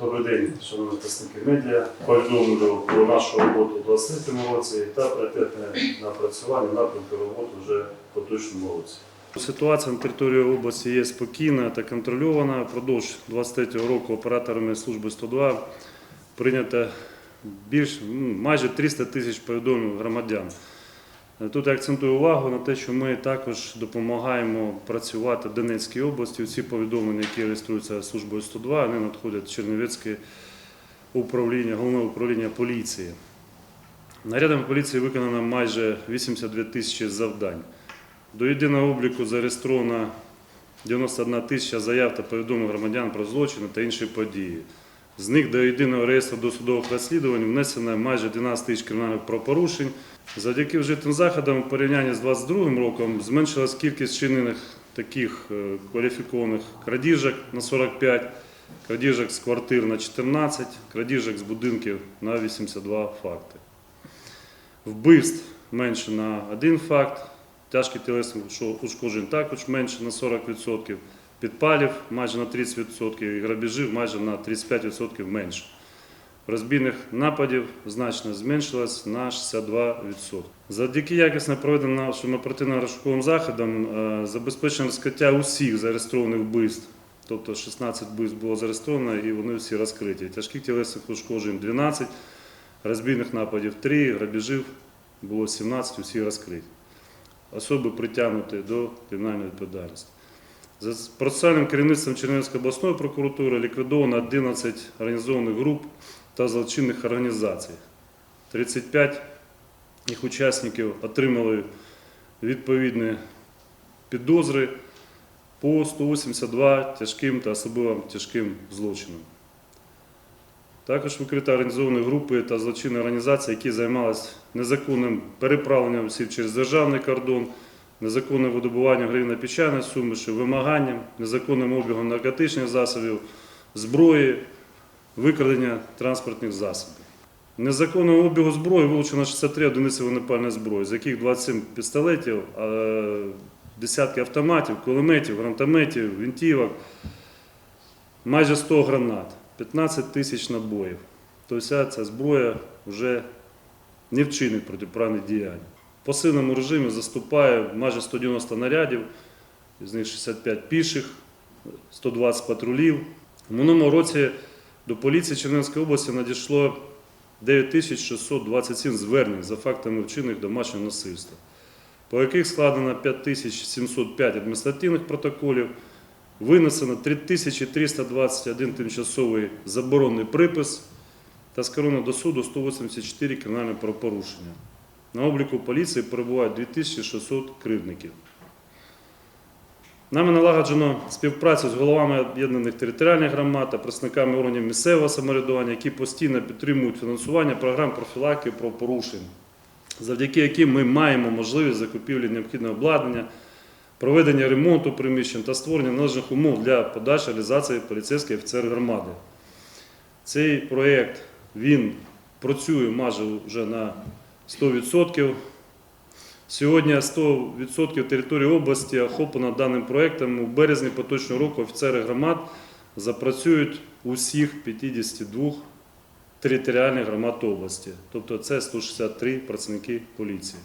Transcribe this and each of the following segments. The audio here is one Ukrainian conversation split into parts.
Добрий день, шановні представники медіа. Повідомлю про нашу роботу у 2023 році та пріоритетне напрацювання напрямку роботи вже в поточному році. Ситуація на території області є спокійна та контрольована. Впродовж 2023 року операторами служби 102 прийнято більш майже 300 тисяч повідомлень громадян. Тут я акцентую увагу на те, що ми також допомагаємо працювати в Донецькій області. Всі повідомлення, які реєструються службою 102, вони надходять в Чернівецьке управління, головне управління поліції. Нарядами поліції виконано майже 82 тисячі завдань. До єдиного обліку зареєстровано 91 тисяча заяв та повідомлень громадян про злочини та інші події. З них до єдиного реєстру досудових розслідувань внесено майже 12 тисяч кримінальних правопорушень. Завдяки вжитим заходам у порівнянні з 2022 роком зменшилась кількість чинених таких е, кваліфікованих крадіжок на 45, крадіжок з квартир на 14, крадіжок з будинків на 82 факти. Вбивств менше на один факт, тяжкі тілесні ушкоджень також менше на 40%, підпалів майже на 30% і грабежів майже на 35% менше. Розбійних нападів значно зменшилось на 62%. Завдяки якісно проведеним нашим оперативно-розшуковим заходам е, забезпечено розкриття усіх зареєстрованих вбивств. Тобто 16 вбивств було зареєстровано і вони всі розкриті. Тяжких тілесних ушкоджень 12, розбійних нападів 3, грабежів було 17, усі розкриті. Особи притягнуті до кримінальної відповідальності. За процесуальним керівництвом Чернівської обласної прокуратури ліквідовано 11 організованих груп та злочинних організацій. 35 їх учасників отримали відповідні підозри по 182 тяжким та особливо тяжким злочинам. Також викрита організовані групи та злочинні організації, які займалися незаконним переправленням осіб через державний кордон, незаконним видобуванням гривно-печальної суміші, вимаганням, незаконним обігом наркотичних засобів, зброї, викрадення транспортних засобів. Незаконного обігу зброї вилучено 63 одиниці вогнепальної зброї, з яких 27 пістолетів, десятки автоматів, кулеметів, гранатометів, винтівок, майже 100 гранат, 15 тисяч набоїв. Тобто ця зброя вже не вчинить протиправних діянь. В посильному режимі заступає майже 190 нарядів, з них 65 піших, 120 патрулів. У минулому році до поліції Чернівської області надійшло 9627 звернень за фактами вчинених домашнього насильства, по яких складено 5705 адміністративних протоколів, винесено 3321 тимчасовий заборонний припис та скеровано до суду 184 кримінальні правопорушення. На обліку поліції перебувають 2600 кривдників. Нами налагоджено співпрацю з головами об'єднаних територіальних громад та представниками органів місцевого самоврядування, які постійно підтримують фінансування програм профілактики правопорушень, завдяки яким ми маємо можливість закупівлі необхідного обладнання, проведення ремонту приміщень та створення належних умов для подальшої реалізації поліцейських офіцер громади. Цей проєкт працює майже вже на 100%. Сьогодні 100% території області охоплено даним проєктом. У березні поточного року офіцери громад запрацюють у всіх 52 територіальних громад області. Тобто це 163 працівники поліції.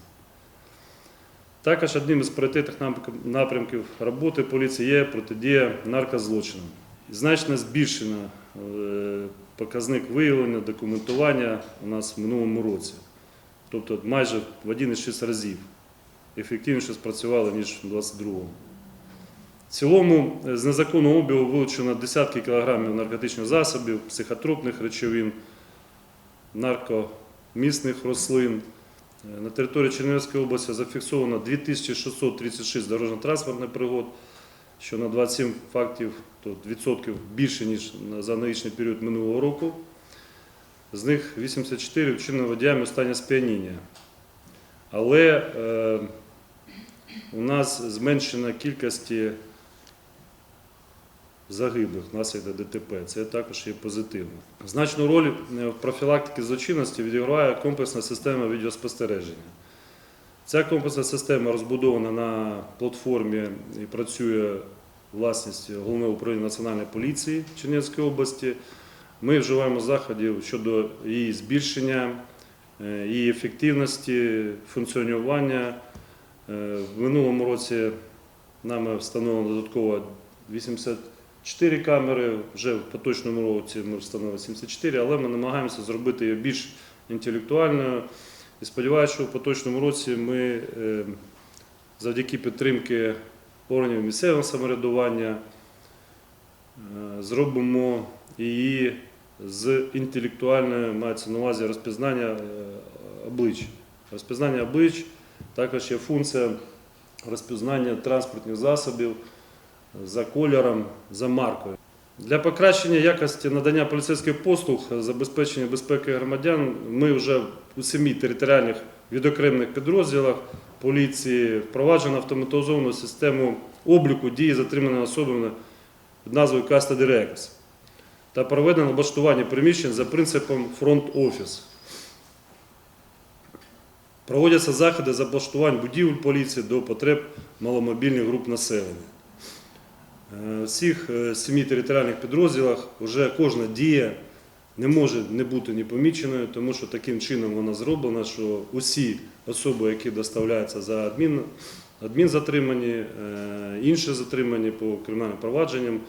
Також одним із пріоритетних напрямків роботи поліції є протидія наркозлочинам. Значно збільшено е, показник виявлення, документування у нас в минулому році. Тобто майже в 1,6 разів ефективніше спрацювали, ніж у 22-му. В цілому е, з незаконного обігу вилучено десятки кілограмів наркотичних засобів, психотропних речовин, наркомісних рослин. Е, На території Чернівської області зафіксовано 2636 дорожньо-транспортних пригод, що на 27 фактів, то відсотків більше, ніж за аналогічний період минулого року. З них 84 вчинено водіями у стані сп'яніння. Але е, у нас зменшена кількості загиблих внаслідок ДТП. Це також є позитивно. Значну роль е, в профілактиці злочинності відіграє комплексна система відеоспостереження. Ця комплексна система розбудована на платформі і працює власністю головного управління Національної поліції Чернівської області. Ми вживаємо заходів щодо її збільшення, е, її ефективності, функціонування. Е, В минулому році нами встановлено додатково 84 камери, вже в поточному році ми встановили 74, але ми намагаємося зробити її більш інтелектуальною. І сподіваюся, що в поточному році ми е, завдяки підтримки органів місцевого самоврядування зробимо її з інтелектуальною, мається на увазі розпізнання е, облич. Розпізнання облич також є функція розпізнання транспортних засобів за кольором, за маркою. Для покращення якості надання поліцейських послуг, забезпечення безпеки громадян, ми вже у семи територіальних відокремлених підрозділах поліції впроваджено автоматизовану систему обліку дії затриманої особи під назвою Каста Дирекс та проведено облаштування приміщень за принципом фронт-офіс. Проводяться заходи з облаштувань будівель поліції до потреб маломобільних груп населення. Е, В всіх е, семи територіальних підрозділах вже кожна дія не може не бути не поміченою, тому що таким чином вона зроблена, що усі особи, які доставляються за адмін, адмінзатримані, е, інші затримані по кримінальним провадженням,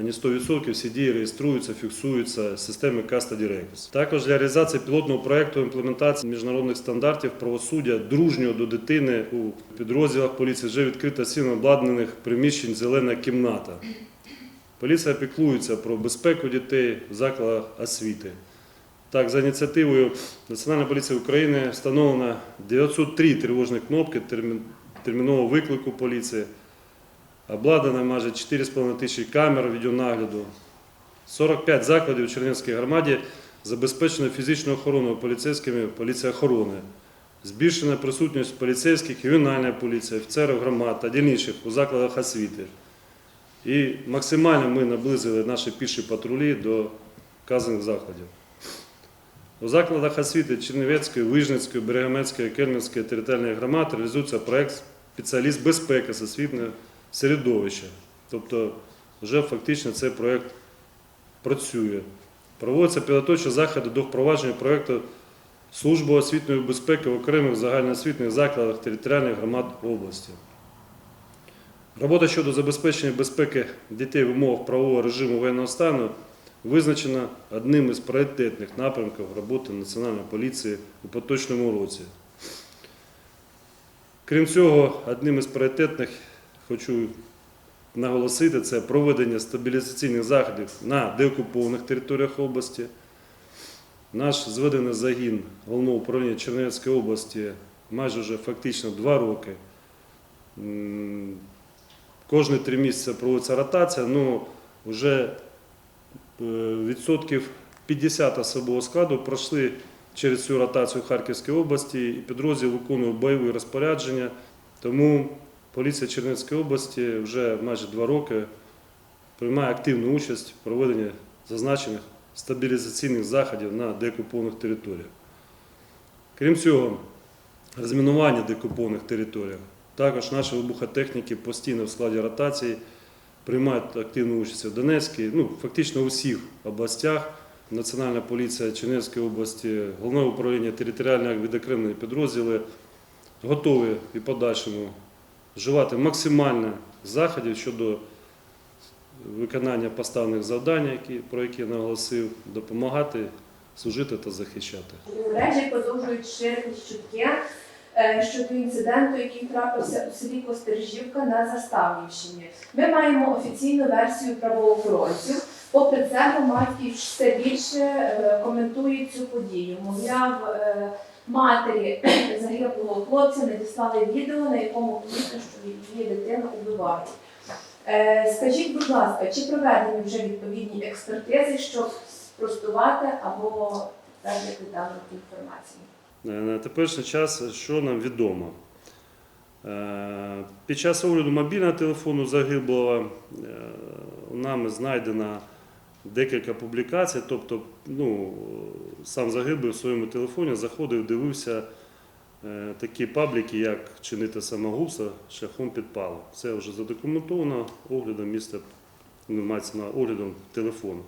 вони 100% всі дії реєструються, фіксуються з системи Каста Direct. Також для реалізації пілотного проєкту імплементації міжнародних стандартів правосуддя дружнього до дитини у підрозділах поліції вже відкрита сім обладнаних приміщень зелена кімната. Поліція піклується про безпеку дітей в закладах освіти. Так, за ініціативою Національної поліції України встановлено 903 тривожні кнопки термінового виклику поліції. Обладнано майже 4,5 тисячі камер відеонагляду. 45 закладів у Чернівській громаді забезпечено фізичною охороною поліцейськими поліція охорони. Збільшена присутність поліцейських, ювенальної поліції, офіцерів громад та дільничних у закладах освіти. І максимально ми наблизили наші піші патрулі до вказаних закладів. У закладах освіти Чернівецької, Вижницької, Берегометської, Кельменської територіальних громад реалізується проєкт спеціаліст безпеки з освітнього середовища. Тобто вже фактично цей проєкт працює. Проводяться підготовчі заходи до впровадження проєкту Служби освітньої безпеки в окремих загальноосвітніх закладах територіальних громад області. Робота щодо забезпечення безпеки дітей в умовах правового режиму воєнного стану визначена одним із пріоритетних напрямків роботи Національної поліції у поточному році. Крім цього, одним із пріоритетних хочу наголосити це проведення стабілізаційних заходів на деокупованих територіях області. Наш зведений загін головного управління Чернівецької області майже вже фактично два роки. Кожні три місяці проводиться ротація, ну вже е, відсотків 50 особового складу пройшли через цю ротацію в Харківській області і підрозділ виконує бойові розпорядження. Тому поліція Чернівської області вже майже два роки приймає активну участь в проведенні зазначених стабілізаційних заходів на деокупованих територіях. Крім цього, розмінування деокупованих територіях. Також наші вибухотехніки постійно в складі ротації приймають активну участь в Донецькій, ну, фактично у всіх областях. Національна поліція Чернівської області, головне управління територіальних відокремлені підрозділи готові і подальшому вживати максимально заходів щодо виконання поставлених завдань, про які наголосив, допомагати, служити та захищати. Мережі продовжують ширити чутки е, щодо інциденту, який трапився у селі Костержівка на Заставнівщині. Ми маємо офіційну версію правоохоронців. Попри це, громадськість все більше е, коментує цю подію. Мовляв, е, матері загиблого хлопця надіслали відео, на якому помітно, що її дитину убивають. Е, Скажіть, будь ласка, чи проведені вже відповідні експертизи, щоб спростувати або підтвердити дану інформацію? Е, На теперішній час, що нам відомо? Е, Під час огляду мобільного телефону загиблого нами знайдено декілька публікацій, тобто ну, сам загиблий в своєму телефоні заходив, дивився е, такі пабліки, як чинити самогубство шляхом підпалу. Це вже задокументовано оглядом міста, ну, мається на оглядом телефону.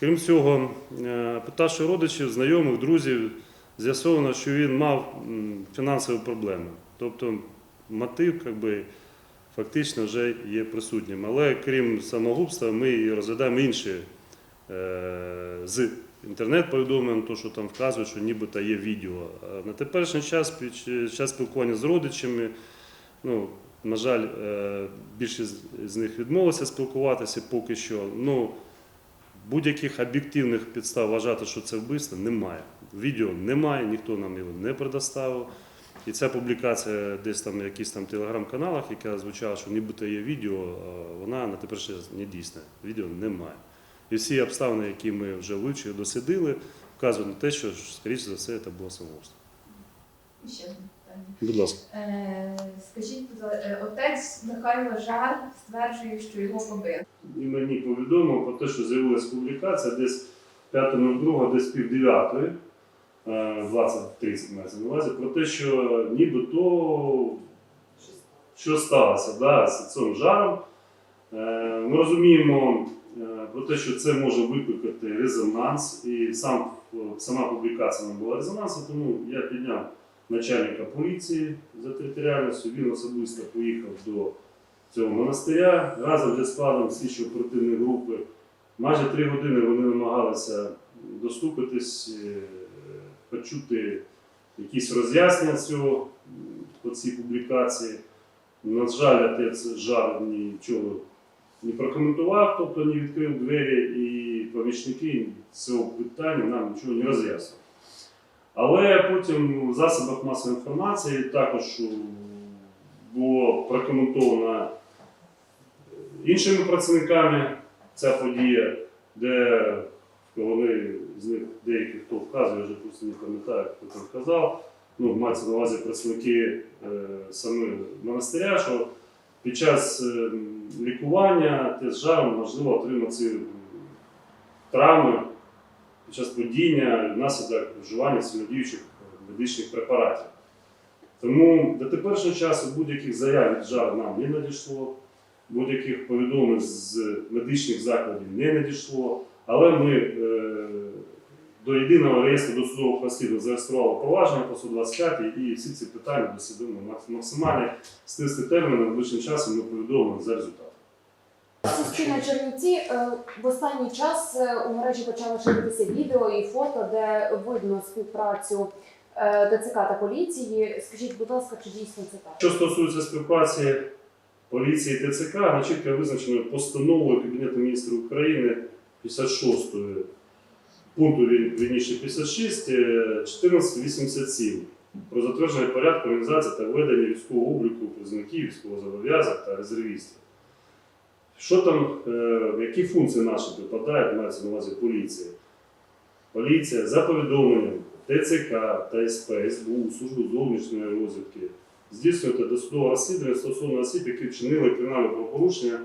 Крім цього, е, питавши родичів, знайомих, друзів, з'ясовано, що він мав фінансові проблеми. Тобто мотив як би, фактично вже є присутнім. Але крім самогубства, ми розглядаємо інші е, з інтернет-повідомлень, то, що там вказують, що нібито є відео. На теперішній час, під час спілкування з родичами, ну, на жаль, е, більшість з них відмовилися спілкуватися поки що. Ну, будь-яких об'єктивних підстав вважати, що це вбивство, немає. Відео немає, ніхто нам його не предоставив. І ця публікація десь там в якихось там телеграм-каналах, яка звучала, що нібито є відео, вона на теперішній час не дійсна. Відео немає. І всі обставини, які ми вже вивчили, дослідили, вказують на те, що, скоріше за все, це було самогубство. Ще одне питання. Будь ласка. Е, скажіть, будь ласка, е, отець Михайло Жар стверджує, що його побили. І мені повідомив про те, що з'явилася публікація десь 5.02, десь пів дев'ятої, е, 20.30 мається на увазі, про те, що нібито що сталося да, з цим жаром. Е, Ми розуміємо е, про те, що це може викликати резонанс, і сам, сама публікація не була резонансу, тому я підняв начальника поліції за територіальністю, він особисто поїхав до цього монастиря разом зі складом слідчо-оперативної групи. Майже три години вони намагалися достукатись, е, почути якісь роз'яснення цього по цій публікації. На жаль, отець Жар нічого не прокоментував, тобто не відкрив двері, і помічники цього питання нам нічого не роз'яснили. Але потім в засобах масової інформації також е, було прокоментовано іншими працівниками ця подія, де вони з них деякі хто вказує, вже просто не пам'ятаю, хто там казав. Ну, мається на увазі працівники е, саме монастиря, що під час е, лікування те з жаром можливо отримати травми під час падіння внаслідок вживання сильнодіючих медичних препаратів. Тому до теперішнього часу будь-яких заяв від жару нам не надійшло, будь-яких повідомлень з медичних закладів не надійшло, але ми е, до єдиного реєстру досудових розслідувань зареєстрували провадження по 125 і всі ці питання дослідимо максимально стисти терміни найближчим часом ми повідомимо за результатом. Суспільне Чернівці е, в останній час е, у мережі почало ширитися відео і фото, де видно співпрацю е, ТЦК та поліції. Скажіть, будь ласка, чи дійсно це так? Що стосується співпраці поліції і ТЦК, вона чітко визначено постановою Кабінету міністрів України 56 пункту ві- вірніше 56 е, 1487 про затвердження порядку організації та ведення військового обліку призовників, військовозобов'язаних та резервістів. Що там, е, які функції наші припадають, мається на увазі поліції? Поліція за повідомленням ТЦК та СП, СБУ, Службу зовнішньої розвідки здійснювати досудове розслідування стосовно осіб, які вчинили кримінальне правопорушення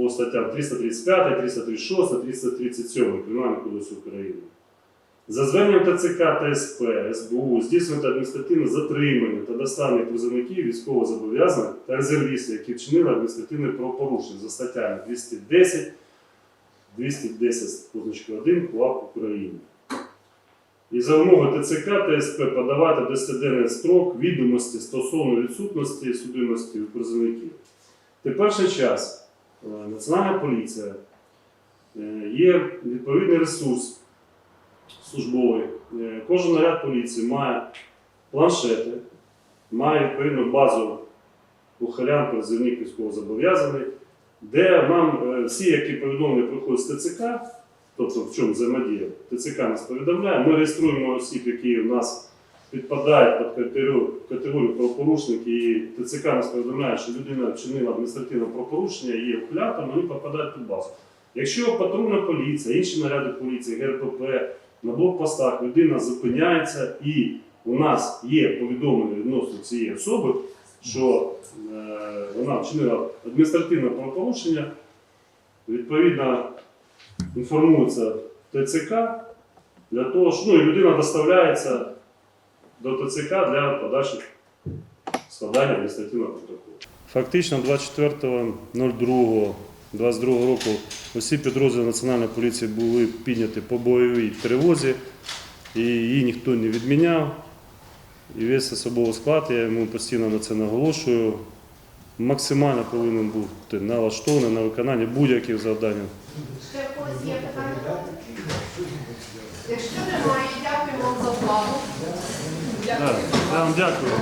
по статтям 335, 336, 337 Кримінального кодексу України. За зверненням ТЦК та СП, СБУ здійснювати адміністративне затримання та доставлення призовників військовозобов'язаних та резервістів, які вчинили адміністративне правопорушення за статтями 210, 210 позначка 1 КУАП України. І за умови ТЦК та СП подавати 10-денний строк відомості стосовно відсутності судимості у призовників. Теперший час Національна поліція е, є відповідний ресурс службовий. Е, Кожен наряд поліції має планшети, має відповідну базу ухилян, призовник військовозобов'язаний, де нам е, всі, які повідомлення приходять з ТЦК, тобто в чому взаємодія, ТЦК нас повідомляє, ми реєструємо осіб, які у нас підпадають під категорію, категорію правопорушників, і ТЦК нас повідомляє, що людина вчинила адміністративне правопорушення, є ухилятом, вони попадають під базу. Якщо патрульна поліція, інші наряди поліції, ГРПП, на блокпостах людина зупиняється і у нас є повідомлення відносно цієї особи, що е, вона вчинила адміністративне правопорушення, відповідно інформується ТЦК для того, що ну, і людина доставляється до ТЦК для подальших складання адміністративного протоколу. Фактично 24.02 22 року усі підрозділи Національної поліції були підняті по бойовій тривозі, і її ніхто не відміняв. І весь особовий склад, я йому постійно на це наголошую, максимально повинен бути налаштований на виконання будь-яких завдань. Ще в когось є питання? Якщо немає, дякую вам за увагу. Я вам дякую.